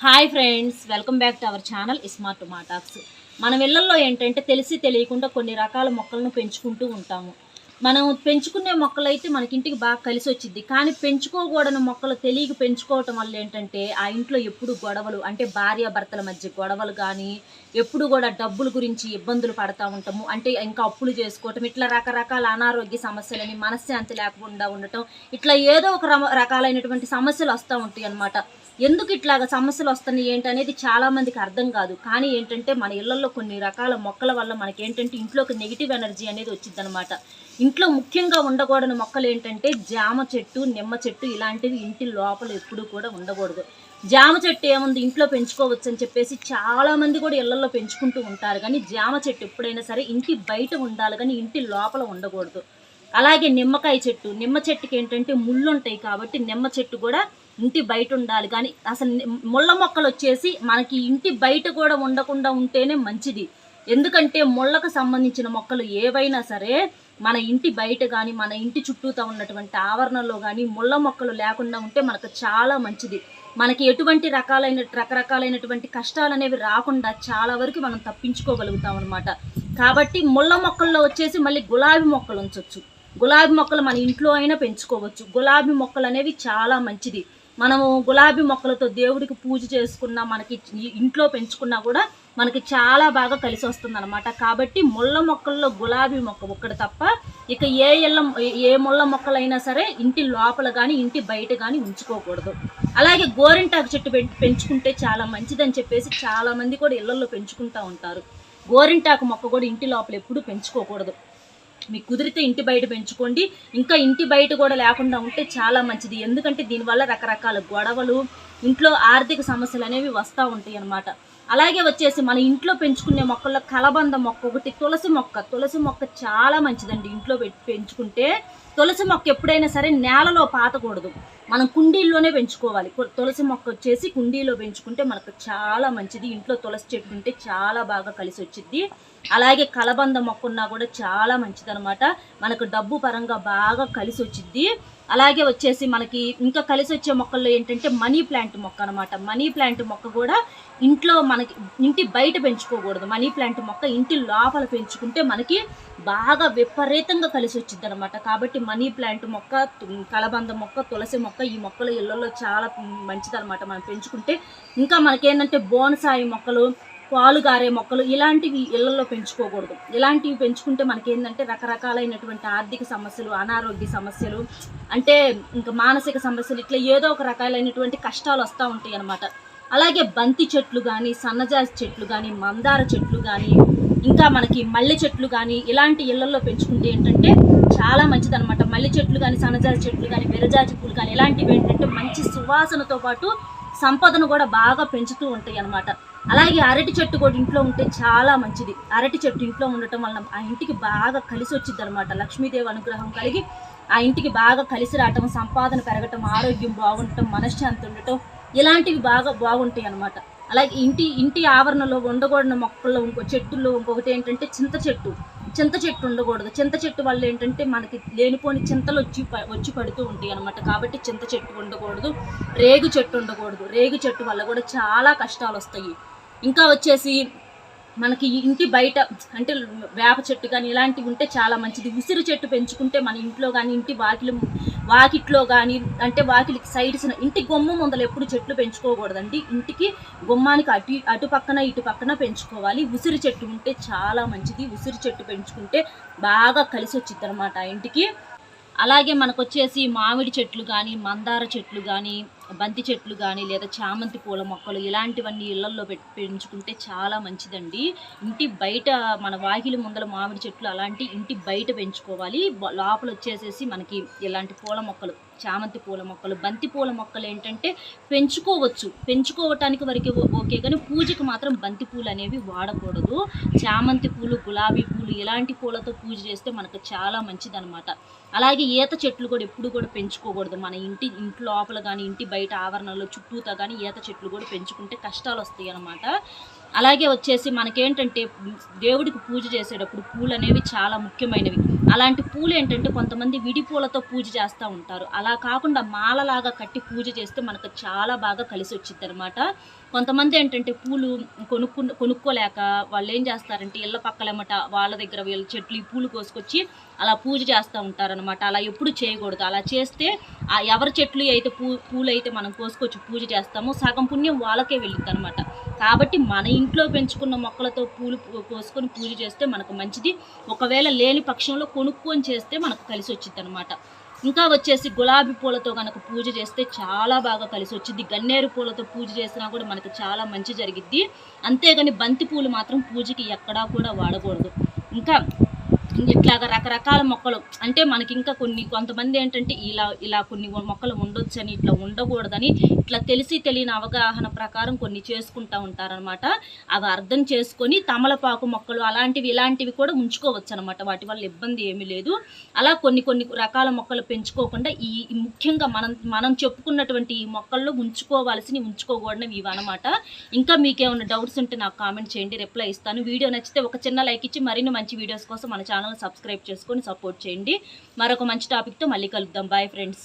Hi friends welcome back to our channel smart మాటాక్స్ మన ఇళ్ళల్లో ఏంటంటే తెలిసి తెలియకుండా కొన్ని రకాల మొక్కలను పెంచుకుంటూ ఉంటాము. మనం పెంచుకునే మొక్కలు అయితే మనకి ఇంటికి బాగా కలిసి వచ్చింది కానీ పెంచుకోకూడని మొక్కలు తెలియక పెంచుకోవటం వల్ల ఏంటంటే ఆ ఇంట్లో ఎప్పుడు గొడవలు అంటే భార్య భర్తల మధ్య గొడవలు కానీ ఎప్పుడు కూడా డబ్బుల గురించి ఇబ్బందులు పడతా ఉంటాము. అంటే ఇంకా అప్పులు చేసుకోవటం ఇట్లా రకరకాల అనారోగ్య సమస్యలని మనశ్శాంతి లేకుండా ఉండటం ఇట్లా ఏదో ఒక రకాలైనటువంటి సమస్యలు వస్తూ ఉంటాయి అన్నమాట ఎందుకు ఇట్లాగ సమస్యలు వస్తున్నాయి ఏంటి అనేది అర్థం కాదు. కానీ ఏంటంటే మన ఇళ్ళలో కొన్ని రకాల మొక్కల వల్ల మనకి ఏంటంటే ఇంట్లోకి నెగిటివ్ ఎనర్జీ అనేది వచ్చింది అనమాట ఇంట్లో ముఖ్యంగా ఉండకూడని మొక్కలు ఏంటంటే జామ చెట్టు నిమ్మ చెట్టు ఇలాంటివి ఇంటి లోపల ఎప్పుడూ కూడా ఉండకూడదు. జామ చెట్టు ఏముంది? ఇంట్లో పెంచుకోవచ్చు అని చెప్పేసి చాలామంది కూడా ఇళ్ళలో పెంచుకుంటూ ఉంటారు. కానీ జామ చెట్టు ఎప్పుడైనా సరే ఇంటి బయట ఉండాలి. కానీ ఇంటి లోపల ఉండకూడదు. అలాగే నిమ్మకాయ చెట్టు. నిమ్మ చెట్టుకి ఏంటంటే ముళ్ళు ఉంటాయి కాబట్టి నిమ్మ చెట్టు కూడా ఇంటి బయట ఉండాలి. కానీ అసలు ముళ్ళ మొక్కలు వచ్చేసి మనకి ఇంటి బయట కూడా ఉండకుండా ఉంటేనే మంచిది. ఎందుకంటే ముళ్ళకు సంబంధించిన మొక్కలు ఏవైనా సరే మన ఇంటి బయట కానీ మన ఇంటి చుట్టూతో ఉన్నటువంటి ఆవరణలో కానీ ముళ్ళ మొక్కలు లేకుండా ఉంటే మనకు చాలా మంచిది. మనకి ఎటువంటి రకాలైన రకరకాలైనటువంటి కష్టాలు అనేవి రాకుండా చాలా వరకు మనం తప్పించుకోగలుగుతాం అనమాట కాబట్టి ముళ్ళ మొక్కల్లో వచ్చేసి మళ్ళీ గులాబీ మొక్కలు ఉంచవచ్చు గులాబీ మొక్కలు మన ఇంట్లో అయినా పెంచుకోవచ్చు. గులాబీ మొక్కలు అనేవి చాలా మంచిది. మనము గులాబీ మొక్కలతో దేవుడికి పూజ చేసుకున్నా మనకి ఇంట్లో పెంచుకున్నా కూడా మనకి చాలా బాగా కలిసి వస్తుంది అనమాట కాబట్టి ముళ్ళ మొక్కల్లో గులాబీ మొక్క ఒక్కటి తప్ప ఇక ఏ ఇళ్ళ ఏ ముళ్ళ మొక్కలైనా సరే ఇంటి లోపల కానీ ఇంటి బయట కానీ ఉంచుకోకూడదు. అలాగే గోరింటాకు చెట్టు పెంచుకుంటే చాలా మంచిదని చెప్పేసి చాలామంది కూడా ఇళ్ళలో పెంచుకుంటూ ఉంటారు. గోరింటాకు మొక్క కూడా ఇంటి లోపల ఎప్పుడూ పెంచుకోకూడదు. మీకు కుదిరితే ఇంటి బయట పెంచుకోండి. ఇంకా ఇంటి బయట కూడా లేకుండా ఉంటే చాలా మంచిది. ఎందుకంటే దీనివల్ల రకరకాల గొడవలు ఇంట్లో ఆర్థిక సమస్యలు అనేవి వస్తూ ఉంటాయి అన్నమాట అలాగే వచ్చేసి మన ఇంట్లో పెంచుకునే మొక్కల్లో కలబంద మొక్క ఒకటి తులసి మొక్క. తులసి మొక్క చాలా మంచిదండి ఇంట్లో పెంచుకుంటే. తులసి మొక్క ఎప్పుడైనా సరే నేలలో పాతకూడదు. మనం కుండీల్లోనే పెంచుకోవాలి. తులసి మొక్క వచ్చేసి కుండీలో పెంచుకుంటే మనకు చాలా మంచిది. ఇంట్లో తులసి చెట్టు ఉంటే చాలా బాగా కలిసి వచ్చింది అలాగే కలబంద మొక్క ఉన్నా కూడా చాలా మంచిది అనమాట మనకు డబ్బు పరంగా బాగా కలిసి వచ్చింది అలాగే వచ్చేసి మనకి ఇంకా కలిసి వచ్చే మొక్కల్లో ఏంటంటే మనీ ప్లాంట్ మొక్క అనమాట. మనీ ప్లాంట్ మొక్క కూడా ఇంట్లో మనకి ఇంటి బయట పెంచుకోకూడదు. మనీ ప్లాంట్ మొక్క ఇంటి లోపల పెంచుకుంటే మనకి బాగా విపరీతంగా కలిసి వచ్చింది అనమాట కాబట్టి మనీ ప్లాంట్ మొక్క కలబంద మొక్క తులసి మొక్క ఈ మొక్కలు ఇళ్ళల్లో చాలా మంచిదనమాట మనం పెంచుకుంటే. ఇంకా మనకేంటంటే బోనసాయి మొక్కలు పాలు గారే మొక్కలు ఇలాంటివి ఇళ్ళలో పెంచుకోకూడదు. ఇలాంటివి పెంచుకుంటే మనకేంటంటే రకరకాలైనటువంటి ఆర్థిక సమస్యలు అనారోగ్య సమస్యలు అంటే ఇంకా మానసిక సమస్యలు ఇట్లా ఏదో ఒక రకాలైనటువంటి కష్టాలు వస్తూ ఉంటాయి అనమాట అలాగే బంతి చెట్లు కానీ సన్నజాజి చెట్లు కానీ మందార చెట్లు కానీ ఇంకా మనకి మల్లె చెట్లు కానీ ఇలాంటి ఇళ్ళలో పెంచుకుంటే ఏంటంటే చాలా మంచిది అనమాట మల్లె చెట్లు కానీ సన్నజాజి చెట్లు కానీ విరజాజి పూలు కానీ ఇలాంటివి ఏంటంటే మంచి సువాసనతో పాటు సంపదను కూడా బాగా పెంచుతూ ఉంటాయి అన్నమాట అలాగే అరటి చెట్టు కూడా ఇంట్లో ఉంటే చాలా మంచిది. అరటి చెట్టు ఇంట్లో ఉండటం వలన ఆ ఇంటికి బాగా కలిసి వచ్చింది అనమాట లక్ష్మీదేవి అనుగ్రహం కలిగి ఆ ఇంటికి బాగా కలిసి రావటం సంపాదన పెరగటం ఆరోగ్యం బాగుండటం మనశ్శాంతి ఉండటం ఇలాంటివి బాగా బాగుంటాయి అన్నమాట అలాగే ఇంటి ఇంటి ఆవరణలో ఉండకూడని మొక్కల్లో ఇంకో చెట్టుల్లో ఇంకొకటి ఏంటంటే చింత చెట్టు. చింత చెట్టు ఉండకూడదు. చింత చెట్టు వల్ల ఏంటంటే మనకి లేనిపోని చింతలు వచ్చి ప- వచ్చి పడుతూ ఉంటాయి అనమాట కాబట్టి చింత చెట్టు ఉండకూడదు. రేగు చెట్టు ఉండకూడదు. రేగు చెట్టు వల్ల కూడా చాలా కష్టాలు వస్తాయి. ఇంకా వచ్చేసి మనకి ఇంటి బయట అంటే వేప చెట్టు కానీ ఇలాంటివి ఉంటే చాలా మంచిది. ఉసిరి చెట్టు పెంచుకుంటే మన ఇంట్లో కానీ ఇంటి వాకిలి వాకిట్లో కానీ అంటే వాకిలికి సైడ్స్ ఇంటి గుమ్మ ముందలు ఎప్పుడు చెట్లు పెంచుకోకూడదండి. ఇంటికి గుమ్మానికి అటు అటు పక్కన ఇటు పక్కన పెంచుకోవాలి. ఉసిరి చెట్టు ఉంటే చాలా మంచిది. ఉసిరి చెట్టు పెంచుకుంటే బాగా కలిసి వచ్చింది అనమాట ఇంటికి. అలాగే మనకు వచ్చేసి మామిడి చెట్లు కానీ మందార చెట్లు కానీ బంతి చెట్లు కానీ లేదా చామంతి పూల మొక్కలు ఇలాంటివన్నీ ఇళ్ళల్లో పెట్టి పెంచుకుంటే చాలా మంచిదండి. ఇంటి బయట మన వాకిలి ముందల మామిడి చెట్లు అలాంటి ఇంటి బయట పెంచుకోవాలి. లోపల వచ్చేసేసి మనకి ఇలాంటి పూల మొక్కలు చామంతి పూల మొక్కలు బంతి పూల మొక్కలు ఏంటంటే పెంచుకోవచ్చు. పెంచుకోవటానికి వరకు ఓకే కానీ పూజకి మాత్రం బంతి పూలు అనేవి వాడకూడదు. చామంతి పూలు గులాబీ పూలు ఇలాంటి పూలతో పూజ చేస్తే మనకు చాలా మంచిదనమాట అలాగే ఈత చెట్లు కూడా ఎప్పుడు కూడా పెంచుకోకూడదు. మన ఇంటి ఇంటి లోపల కానీ ఇంటి బయట ఆవరణలో చుట్టూతా కానీ ఈత చెట్లు కూడా పెంచుకుంటే కష్టాలు వస్తాయి అనమాట అలాగే వచ్చేసి మనకేంటంటే దేవుడికి పూజ చేసేటప్పుడు పూలు అనేవి చాలా ముఖ్యమైనవి. అలాంటి పూలు ఏంటంటే కొంతమంది విడి పూలతో పూజ చేస్తూ ఉంటారు. అలా కాకుండా మాలలాగా కట్టి పూజ చేస్తే మనకు చాలా బాగా కలిసి వచ్చింది అనమాట కొంతమంది ఏంటంటే పూలు కొనుక్కు కొనుక్కోలేక వాళ్ళు ఏం చేస్తారంటే ఇళ్ళ పక్కలమ్మట వాళ్ళ దగ్గర వీళ్ళ చెట్లు ఈ పూలు కోసుకొచ్చి అలా పూజ చేస్తూ ఉంటారనమాట అలా ఎప్పుడు చేయకూడదు. అలా చేస్తే ఆ ఎవరి చెట్లు అయితే పూ పూలు అయితే మనం కోసుకొచ్చి పూజ చేస్తామో సగం పుణ్యం వాళ్ళకే వెళ్ళిద్ది అనమాట కాబట్టి మన ఇంట్లో పెంచుకున్న మొక్కలతో పూలు కోసుకొని పూజ చేస్తే మనకు మంచిది. ఒకవేళ లేని పక్షంలో కొనుక్కొని చేస్తే మనకు కలిసి వచ్చింది అనమాట ఇంకా వచ్చేసి గులాబీ పూలతో కనుక పూజ చేస్తే చాలా బాగా కలిసి వచ్చింది. గన్నేరు పూలతో పూజ చేసినా కూడా మనకు చాలా మంచి జరిగిద్ది. అంతేగాని బంతి పూలు మాత్రం పూజకి ఎక్కడా కూడా వాడకూడదు. ఇంకా ఇట్లాగా రకరకాల మొక్కలు. అంటే మనకి ఇంకా కొన్ని కొంతమంది ఏంటంటే ఇలా ఇలా కొన్ని మొక్కలు ఉండొచ్చని ఇట్లా ఉండకూడదని ఇట్లా తెలిసి తెలియని అవగాహన ప్రకారం కొన్ని చేసుకుంటా ఉంటారనమాట. అవి అర్థం చేసుకొని తమలపాకు మొక్కలు అలాంటివి ఇలాంటివి కూడా ఉంచుకోవచ్చు అనమాట వాటి వల్ల ఇబ్బంది ఏమీ లేదు. అలా కొన్ని కొన్ని రకాల మొక్కలు పెంచుకోకుండా ఈ ముఖ్యంగా మనం మనం చెప్పుకున్నటువంటి ఈ మొక్కల్లో ఉంచుకోవాల్సినవి ఉంచుకోకూడనివి ఇవి అనమాట ఇంకా మీకేమైనా డౌట్స్ ఉంటే నాకు కామెంట్ చేయండి రిప్లై ఇస్తాను. వీడియో నచ్చితే ఒక చిన్న లైక్ ఇచ్చి మరిన్ని మంచి వీడియోస్ కోసం మన ఛానల్ సబ్స్క్రైబ్ చేసుకొని సపోర్ట్ చేయండి. మరొక మంచి టాపిక్తో మళ్ళీ కలుద్దాం. Bye friends